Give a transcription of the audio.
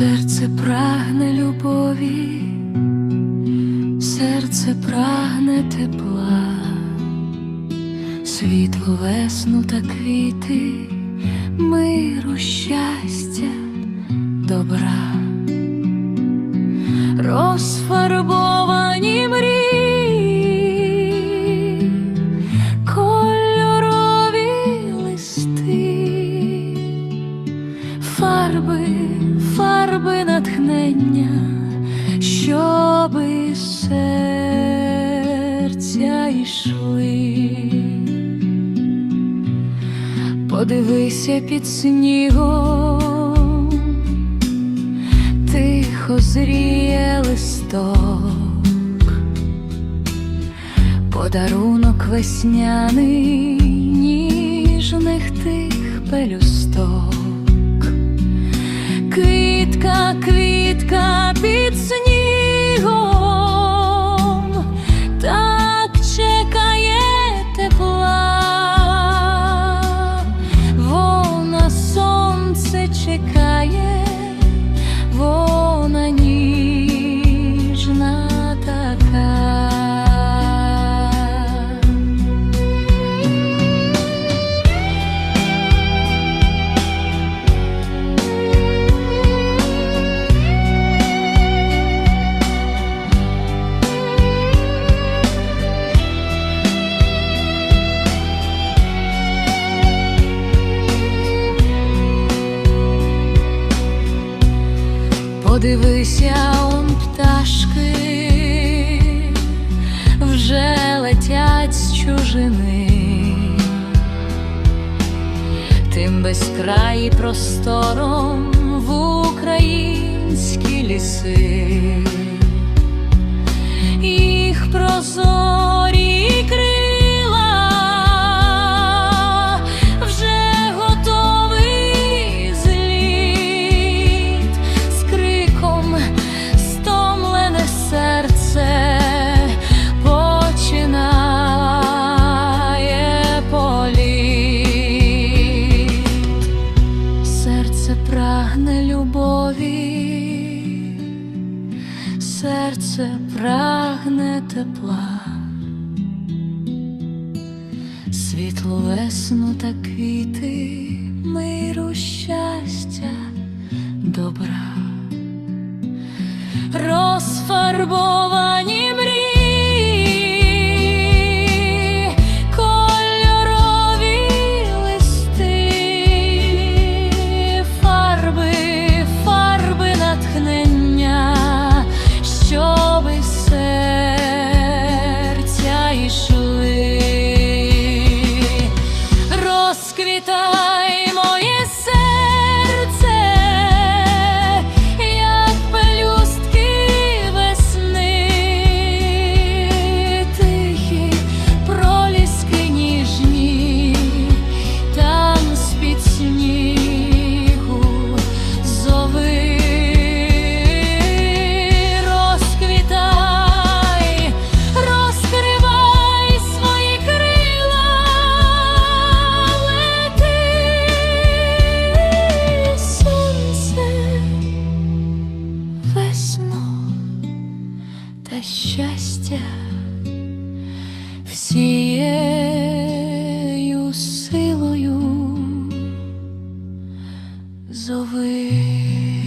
Серце прагне любові, серце прагне тепла, світло, весну та квіти, миру, щастя, добра, розфарбовані мрії, кольорові листи фарби, фарби натхнення, щоби серця йшли. Подивися під снігом, тихо зріє листок, подарунок весняний ніжних тих пелюсток. Квітка, квітка Подивися, он пташки вже летять з чужини, тим безкраї простором в українські ліси, серце прагне тепла, світло весну та квіти, миру, щастя, добра, розфарбовані You.